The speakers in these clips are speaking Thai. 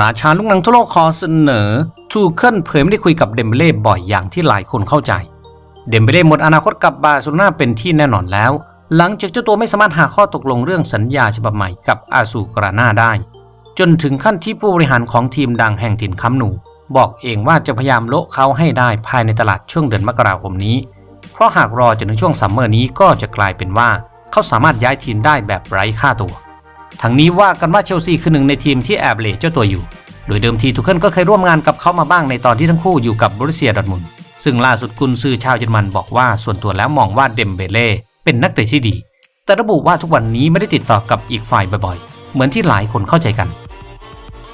ราชาลูกหนังทั่วโลกขอเสนอทูเคิลเผยไม่ได้คุยกับเดมเบเล่บ่อยอย่างที่หลายคนเข้าใจ เดมเบเล่หมดอนาคตกับบาร์เซโลนาเป็นที่แน่นอนแล้ว หลังจากเจ้าตัวไม่สามารถหาข้อตกลงเรื่องสัญญาฉบับใหม่กับอาซูกราน่าได้ จนถึงขั้นที่ผู้บริหารของทีมดังแห่งถิ่นค้ำหนู บอกเองว่าจะพยายามโละเขาให้ได้ภายในตลาดช่วงเดือนมกราคมนี้ เพราะหากรอจนถึงช่วงซัมเมอร์นี้ก็จะกลายเป็นว่า เขาสามารถย้ายทีมได้แบบไร้ค่าตัว ทั้งนี้ว่ากันว่าเชลซีคือหนึ่งในทีมที่แอบเหลเจ้าตัวอยู่ โดยเดิมทีทุกคนก็เคยร่วมงานกับเขามาบ้างในตอนที่ทั้งคู่อยู่กับบรูเซียดอทมุนซึ่งล่าสุดกุนซือชาวเยอรมันบอกว่าส่วนตัวแล้วมองว่าเดมเบเล่เป็นนักเตะที่ดี แต่ระบุว่าทุกวันนี้ไม่ได้ติดต่อกับอีกฝ่ายบ่อยๆ เหมือนที่หลายคนเข้าใจกัน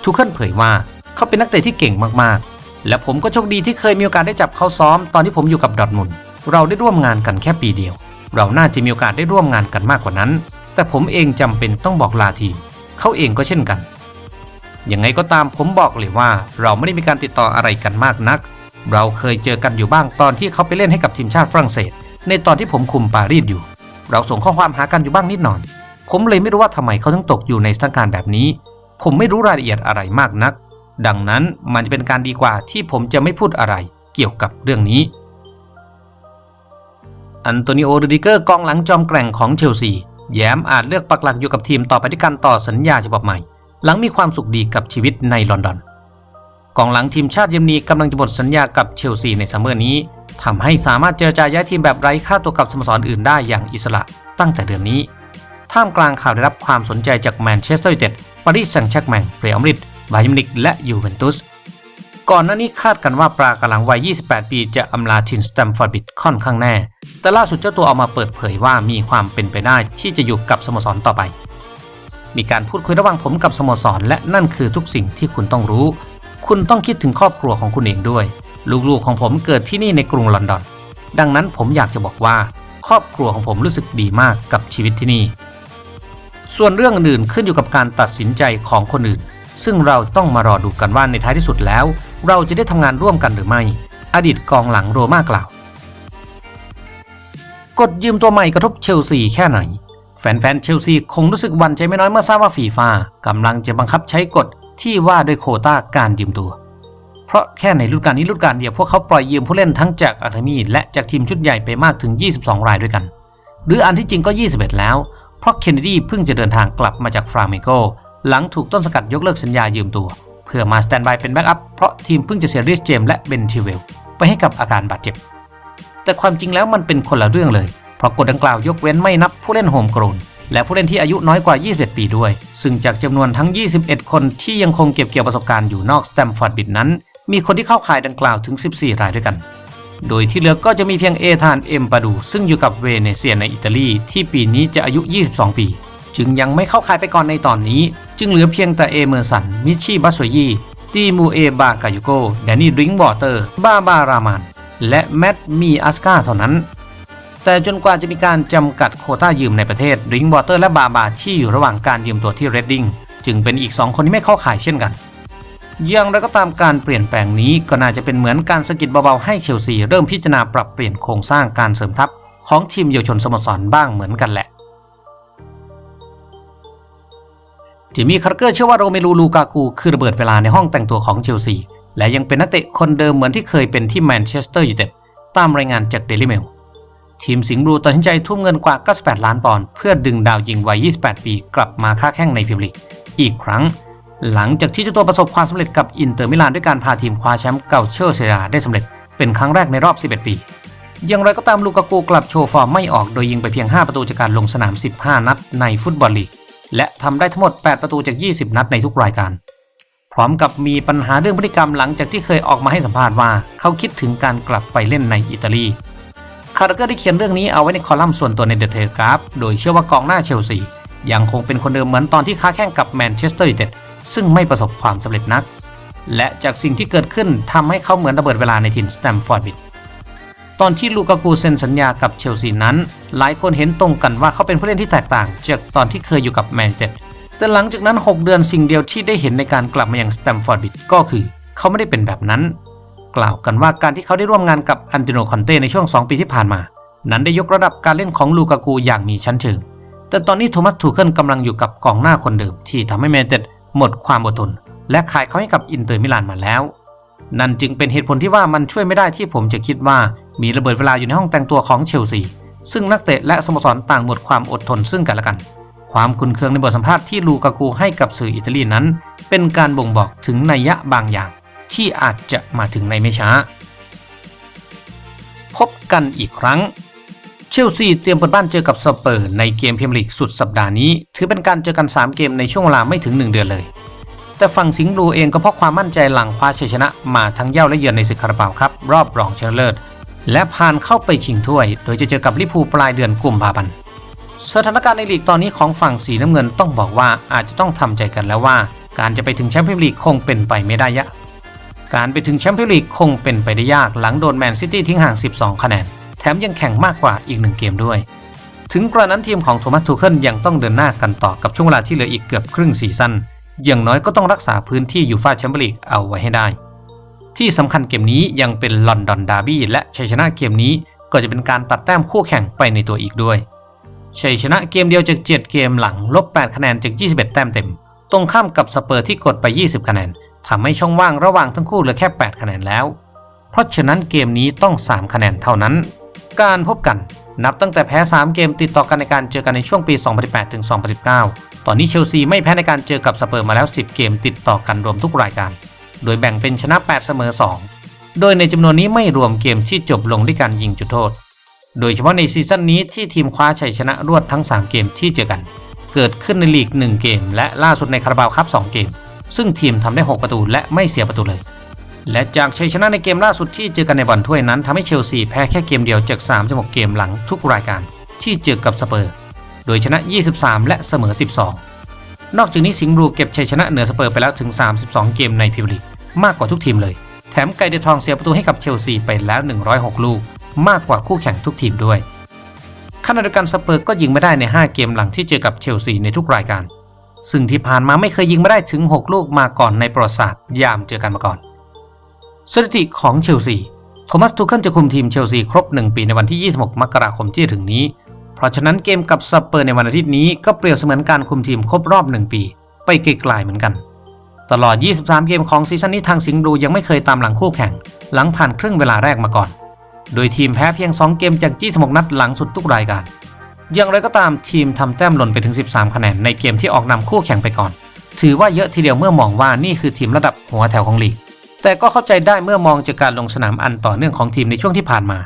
ทุกคนเผยว่าเขาเป็นนักเตะที่เก่งมากๆ และผมก็โชคดีที่เคยมีโอกาสได้จับเขาซ้อมตอนที่ผมอยู่กับดอทมุนเราได้ร่วมงานกันแค่ปีเดียว เราน่าจะมีโอกาสได้ร่วมงานกันมากกว่านั้น แต่ผมเองจำเป็นต้องบอกลาทีมเขาเองก็เช่นกัน ยังไงก็ตามผมบอกเลยว่าเราไม่ได้มีการติดต่ออะไรกันมากนัก เราเคยเจอกันอยู่บ้างตอนที่เขาไปเล่นให้กับทีมชาติฝรั่งเศส ในตอนที่ผมคุมปารีสอยู่ เราส่งข้อความหากันอยู่บ้างนิดหน่อย ผมเลยไม่รู้ว่าทำไมเขาถึงตกอยู่ในสถานการณ์แบบนี้ ผมไม่รู้รายละเอียดอะไรมากนัก ดังนั้นมันจะเป็นการดีกว่าที่ผมจะไม่พูดอะไรเกี่ยวกับเรื่องนี้อันโตนิโอ รูดิเกอร์กองหลังจอมแกร่งของเชลซี แย้มอาจเลือกปักหลักอยู่กับทีมต่อไปด้วยการต่อสัญญาฉบับใหม่ หลังมีความสุขดีกับชีวิตในลอนดอนกองหลังทีมชาติเยอรมนีกำลังจะหมดสัญญากับเชลซีในซัมเมอร์นี้ทำให้สามารถเจรจาย้ายทีมแบบไร้ค่าตัวกับสโมสรอื่นได้อย่างอิสระตั้งแต่เดือนนี้ ท่ามกลางข่าวได้รับความสนใจจากแมนเชสเตอร์ยูไนเต็ดปารีสแซงต์แชร์กแมงเรอัลมาดริดบาเยิร์นมิวนิกและยูเวนตุส ก่อนหน้านี้คาดกันว่าปรากำลังวัย 28 ปีจะอำลาทินสแตมฟอร์ดบิดค่อนข้างแน่ แต่ล่าสุดเจ้าตัวออกมาเปิดเผยว่ามีความเป็นไปได้ที่จะอยู่กับสโมสรต่อไป มีการพูดคุยระหว่างผมกับสโมสร และนั่นคือทุกสิ่งที่คุณต้องรู้ คุณต้องคิดถึงครอบครัวของคุณเองด้วย ลูกๆของผมเกิดที่นี่ในกรุงลอนดอน ดังนั้นผมอยากจะบอกว่า ครอบครัวของผมรู้สึกดีมากกับชีวิตที่นี่ ส่วนเรื่องอื่นขึ้นอยู่กับการตัดสินใจของคนอื่น ซึ่งเราต้องมารอดูกันว่าในท้ายที่สุดแล้ว เราจะได้ทำงานร่วมกันหรือไม่ อดีตกองหลังโรม่ากล่าว กดยืมตัวใหม่กระทบเชลซีแค่ไหน แฟนๆเชลซีคงรู้สึกวันใจไม่น้อยเมื่อทราบว่าฟีฟ่ากำลังจะบังคับใช้กฎที่ว่าด้วยโคต้าการยืมตัว เพราะแค่ในฤดูกาลนี้ฤดูกาลเดียวพวกเขาปล่อยยืมผู้เล่นทั้งจากอาร์เทมีและจากทีมชุดใหญ่ไปมากถึง 22 รายด้วยกัน หรืออันที่จริงก็ 21 แล้ว เพราะเคนเนดีเพิ่งจะเดินทางกลับมาจากฟราเมโกหลังถูกต้นสกัดยกเลิกสัญญายืมตัว พื่อมาสแตนบายเป็นแบ็กอัพเพราะทีมเพิ่งจะเสียริสเจมส์และเบนชิเวลไปให้กับอาการบาดเจ็บ แต่ความจริงแล้วมันเป็นคนละเรื่องเลย เพราะกฎดังกล่าวยกเว้นไม่นับผู้เล่นโฮมกรนและผู้เล่นที่อายุน้อยกว่า 21 ปีด้วย ซึ่งจากจำนวนทั้ง 21 คนที่ยังคงเก็บเกี่ยวประสบการณ์อยู่นอกสแตมฟอร์ดบิดนั้น มีคนที่เข้าข่ายดังกล่าวถึง 14 รายด้วยกัน โดยที่เหลือก็จะมีเพียงเอธานเอ็มปาดู ซึ่งอยู่กับเวเนเซียในอิตาลีที่ปีนี้จะอายุ 22 ปี จึงยังไม่เข้าข่ายไปก่อนในตอนนี้ จึงเหลือเพียงแต่เอเมอร์สัน มิชชี่บัสโซยีตีมูเอบากายุโกแดนนี่ริงวอเตอร์ บาบารามาน และแมตต์มีอัสกาเท่านั้น แต่จนกว่าจะมีการจำกัดโคต้ายืมในประเทศริงวอเตอร์และบาบาที่อยู่ระหว่างการยืมตัวที่เรดดิ้งจึงเป็นอีก 2 คนที่ไม่เข้าข่ายเช่นกันอย่างไรก็ตามการเปลี่ยนแปลงนี้ก็น่าจะเป็นเหมือนการสะกิดเบาๆให้เชลซีเริ่มพิจารณาปรับเปลี่ยนโครงสร้างการเสริมทัพของทีมเยาวชนสโมสรบ้างเหมือนกันแหละ จิมมี่คาร์เกอร์เชื่อว่าโรเมลูลูกากูคือระเบิดเวลาในห้องแต่งตัวของเชลซี และยังเป็นนักเตะคนเดิมเหมือนที่เคยเป็นที่แมนเชสเตอร์ยูไนเต็ดตามรายงานจากเดลิเมลทีมสิงห์บลูตัดสินใจทุ่มเงินกว่า 98 ล้านปอนด์เพื่อดึงดาวยิงวัย 28 ปีกลับมาค้าแข่งในพรีเมียร์ลีกอีกครั้ง หลังจากที่เจ้าตัวประสบความสำเร็จกับอินเตอร์มิลานด้วยการพาทีมคว้าแชมป์เก่าเชลเซีได้สำเร็จเป็นครั้งแรกในรอบ 11 ปี อย่างไรก็ตามลูกากูกลับโชว์ฟอร์มไม่ออกโดยยิงไปเพียง 5 ประตูจากการลงสนาม 15 นัดในฟุตบอลลีก และทำได้ทั้งหมด 8 ประตูจาก 20 นัดในทุกรายการ พร้อมกับมีปัญหาเรื่องพฤติกรรมหลังจากที่เคยออกมาให้สัมภาษณ์ว่า เขาคิดถึงการกลับไปเล่นในอิตาลีคาร์เกอร์ได้เขียนเรื่องนี้เอาไว้ในคอลัมน์ส่วนตัวในเดอะเทเลกราฟโดยเชื่อว่ากองหน้าเชลซียังคงเป็นคนเดิมเหมือนตอนที่ค้าแข่งกับแมนเชสเตอร์ยูไนเต็ดซึ่งไม่ประสบความสำเร็จนัก และจากสิ่งที่เกิดขึ้นทำให้เขาเหมือนระเบิดเวลาในถิ่นสแตมฟอร์ดบิด ตอนที่ลูกากูเซ็นสัญญากับเชลซีนั้น หลายคนเห็นตรงกันว่าเขาเป็นผู้เล่นที่แตกต่าง จากตอนที่เคยอยู่กับแมนเชสเตอร์แต่หลังจากนั้น 6 เดือนสิ่งเดียวที่ได้เห็นในการกลับมาอยังสแตมฟอร์ดบิดก็คือ เขาไม่ได้เป็นแบบนั้น กล่าวกันว่าการที่เขาได้ร่วมงานกับอันติโนคอนเต้ในช่วง 2 ปีที่ผ่านมา นั้นได้ยกระดับการเล่นของลูกากูอย่างมีชั้นเชิง แต่ตอนนี้โทมัสทูเคิลกำลังอยู่กับกองหน้าคนเดิมที่ทำให้แมนเชสเตอร์หมดความอดทน และขายเขาให้กับอินเตอร์มิลานมาแล้ว นั่นจึงเป็นเหตุผลที่ว่ามันช่วยไม่ได้ที่ผมจะคิดว่ามีระเบิดเวลาอยู่ในห้องแต่งตัวของเชลซี ซึ่งนักเตะและสโมสรต่างหมดความอดทนซึ่งกันและกัน ความคุนเคืองในบทสัมภาษณ์ที่ลูกากูให้กับสื่ออิตาลีนั้น เป็นการบ่งบอกถึงนัยยะบางอย่าง ที่อาจจะมาถึงในไม่ช้า พบกันอีกครั้ง เชลซีเตรียมเปิดบ้านเจอกับสเปอร์ในเกมพรีเมียร์ลีกสุดสัปดาห์นี้ ถือเป็นการเจอกัน 3 เกมในช่วงเวลาไม่ถึง 1 เดือนเลย แต่ฝั่งสิงห์บลูเองก็เพราะความมั่นใจหลังคว้าชัยชนะมาทั้งเย่าและเยือนในศึกคาราบาวครับรอบรองชนะเลิศและผ่านเข้าไปชิงถ้วย โดยจะเจอกับลิพูปลายเดือนกุมภาพันธ์สถานการณ์ในลีกตอนนี้ของฝั่งสีน้ำเงินต้องบอกว่าอาจจะต้องทำใจกันแล้วว่า การจะไปถึงแชมเปี้ยนลีกคงเป็นไปไม่ได้ยะ การไปถึงแชมเปี้ยนลีกคงเป็นไปได้ยากหลังโดนแมนซิตี้ทิ้งห่าง 12 คะแนน แถมยังแข่งมากกว่าอีกหนึ่งเกมด้วย ถึงกระนั้นทีมของโทมัสทูเคิลยังต้องเดินหน้ากันต่อกับช่วงเวลาที่เหลืออีกเกือบครึ่งซีซั่น อย่างน้อยก็ต้องรักษาพื้นที่ยูฟ่าแชมเปี้ยนลีกเอาไว้ให้ได้ ที่สำคัญเกมนี้ยังเป็นลอนดอนดาร์บี้และชัยชนะเกมนี้ก็จะเป็นการตัดแต้มคู่แข่งไปในตัวอีกด้วยชัยชนะเกมเดียวจาก 7 เกมหลังลบ 8 คะแนนจาก 21 แต้มเต็ม ตรงข้ามกับสเปอร์ที่กดไป 20 คะแนนทำให้ช่องว่างระหว่างทั้งคู่เหลือแค่ 8 คะแนนแล้ว เพราะฉะนั้นเกมนี้ต้อง 3 คะแนนเท่านั้น การพบกันนับตั้งแต่แพ้ 3 เกมติดต่อกันในการเจอกันในช่วงปี 2018ถึง2019 ตอนนี้เชลซีไม่แพ้ในการเจอกับสเปอร์มาแล้ว 10 เกมติดต่อกันรวมทุกรายการ โดยแบ่งเป็นชนะ 8 เสมอ 2 โดยในจำนวนนี้ไม่รวมเกมที่จบลงด้วยการยิงจุดโทษ โดยเฉพาะในซีซั่นนี้ที่ทีมคว้าชัยชนะรวดทั้ง 3 เกมที่เจอกัน เกิดขึ้นในลีก 1 เกม และล่าสุดในคาราบาวคัพ2เกม ซึ่งทีมทำได้ 6 ประตูและไม่เสียประตูเลย และจากชัยชนะในเกมล่าสุดที่เจอกันในบอลถ้วยนั้นทำให้เชลซีแพ้แค่เกมเดียวจาก 36 เกมหลังทุกรายการที่เจอกับสเปอร์ โดยชนะ 23 และเสมอ 12 นอกจากนี้สิงห์บลูเก็บชัยชนะเหนือสเปอร์ไปแล้วถึง 32 เกมในพรีเมียร์ลีกมากกว่าทุกทีมเลย แถมไก่เดทองเสียประตูให้กับเชลซีไปแล้ว 106 ลูก มากกว่าคู่แข่งทุกทีมด้วยขณะเดียวกันสเปอร์ก็ยิงไม่ได้ใน 5 เกมหลังที่เจอกับเชลซีในทุกรายการ ซึ่งที่ผ่านมาไม่เคยยิงไม่ได้ถึง 6 ลูกมาก่อนในประวัติศาสตร์ยามเจอกันมาก่อน สถิติของเชลซีโทมัสทูเคิลจะคุมทีมเชลซีครบ 1 ปีในวันที่ 26 มกราคมที่ถึงนี้ ราะฉะนั้นเกมกับสเปอร์ในวันอาทิตย์นี้ก็เปรียบเสมือนการคุมทีมครบรอบ 1 ปี ไปไกลๆเหมือนกัน ตลอด 23 เกมของซีซั่นนี้ทางสิงห์บลูยังไม่เคยตามหลังคู่แข่ง หลังผ่านครึ่งเวลาแรกมาก่อน โดยทีมแพ้เพียง 2 เกมจาก 26 นัดหลังสุดทุกรายการ อย่างไรก็ตามทีมทำแต้มหล่นไปถึง 13 คะแนนในเกมที่ออกนำคู่แข่งไปก่อน ถือว่าเยอะทีเดียวเมื่อมองว่านี่คือทีมระดับหัวแถวของลีกแต่ก็เข้าใจได้เมื่อมองจากการลงสนามอันต่อเนื่องของทีมในช่วงที่ผ่านมา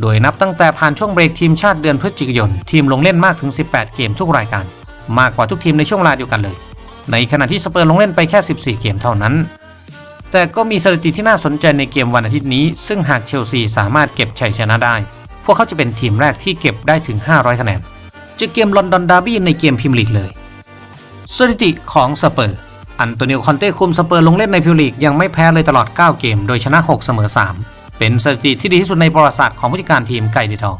โดยนับตั้งแต่ผ่านช่วงเบรกทีมชาติเดือนพฤศจิกายน ทีมลงเล่นมากถึง 18 เกมทุกรายการ มากกว่าทุกทีมในช่วงเวลาเดียวกันเลย ในขณะที่สเปอร์ลงเล่นไปแค่ 14 เกมเท่านั้น แต่ก็มีสถิติที่น่าสนใจในเกมวันอาทิตย์นี้ ซึ่งหากเชลซีสามารถเก็บชัยชนะได้ พวกเขาจะเป็นทีมแรกที่เก็บได้ถึง 500 คะแนนจะเกมลอนดอนดาร์บี้ในเกมพรีเมียร์ลีกเลย สถิติของสเปอร์อันโตนิโอคอนเต้คุมสเปอร์ลงเล่นในพรีเมียร์ลีกยังไม่แพ้เลยตลอด 9 เกม โดยชนะ 6 เสมอ 3 เป็นสถิติที่ดีที่สุดในประวัติศาสตร์ของผู้จัดการทีมไก่ดีทอง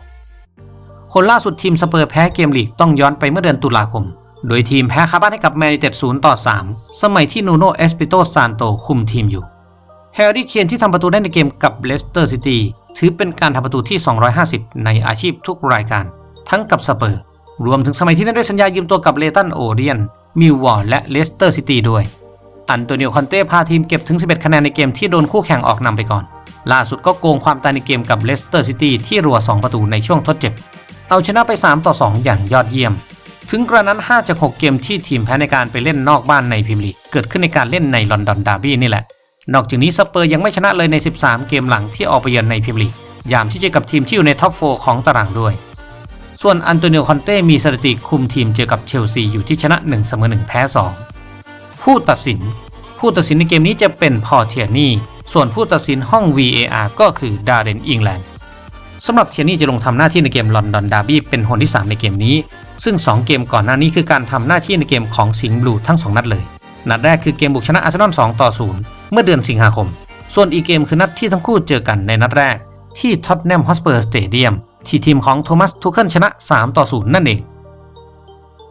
คนล่าสุดทีมสเปอร์แพ้เกมลีกต้องย้อนไปเมื่อเดือนตุลาคม โดยทีมแพ้คาบ้านให้กับแมนยูเต็ด0ต่อ3สมัยที่นูโนเอสปิโตซานโตคุมทีมอยู่แฮร์รี่เคนที่ทำประตูได้ในเกมกับเลสเตอร์ซิตี้ถือเป็นการทำประตูที่ 250 ในอาชีพทุกรายการ ทั้งกับสเปอร์ รวมถึงสมัยที่ได้ด้วยสัญญายืมตัวกับเลตันโอเรียนมิลวอร์และเลสเตอร์ซิตี้ด้วย อันโตนิโอคอนเต้พาทีมเก็บถึง 11 คะแนนในเกมที่โดนคู่แข่งออกนำไปก่อน ล่าสุดก็โกงความตายในเกมกับเลสเตอร์ซิตี้ที่รัว 2 ประตูในช่วงทดเจ็บ เอาชนะไป 3 ต่อ 2 อย่างยอดเยี่ยม ถึงกระนั้น 5 จาก 6 เกมที่ทีมแพ้ในการไปเล่นนอกบ้านในพรีเมียร์ลีกเกิดขึ้นในการเล่นในลอนดอนดาร์บี้นี่แหละ นอกจากนี้สเปอร์ยังไม่ชนะเลยใน 13 เกมหลังที่ออกไปเยือนในพรีเมียร์ลีกยามที่เจอกับทีมที่อยู่ในท็อป4ของตารางด้วย ส่วนอันโตนิโอคอนเต้มีสถิติคุมทีมเจอกับเชลซีอยู่ที่ชนะ1เสมอ1แพ้2 ผู้ตัดสิน ผู้ตัดสินในเกมนี้จะเป็นพอเทียนี่ ส่วนผู้ตัดสินห้อง VAR ก็คือดาร์เรนอิงแลนด์สำหรับเทียนี่จะลงทำหน้าที่ในเกมลอนดอนดาร์บี้เป็นคนที่ 3 ในเกมนี้ ซึ่ง 2 เกมก่อนหน้านี้คือการทำหน้าที่ในเกมของสิงห์บลูทั้ง 2 นัดเลย นัดแรกคือเกมบุกชนะอาร์เซนอล2ต่อ0เมื่อเดือนสิงหาคม ส่วนอีกเกมคือนัดที่ทั้งคู่เจอกันในนัดแรก ที่ท็อตแนมฮอสเปอร์สเตเดียมที่ทีมของโทมัสทูเคิลชนะ3ต่อ0นั่นเอง